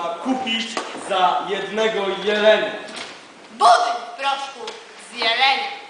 można kupić za jednego jelenia? Budyń w proszku z jeleniem.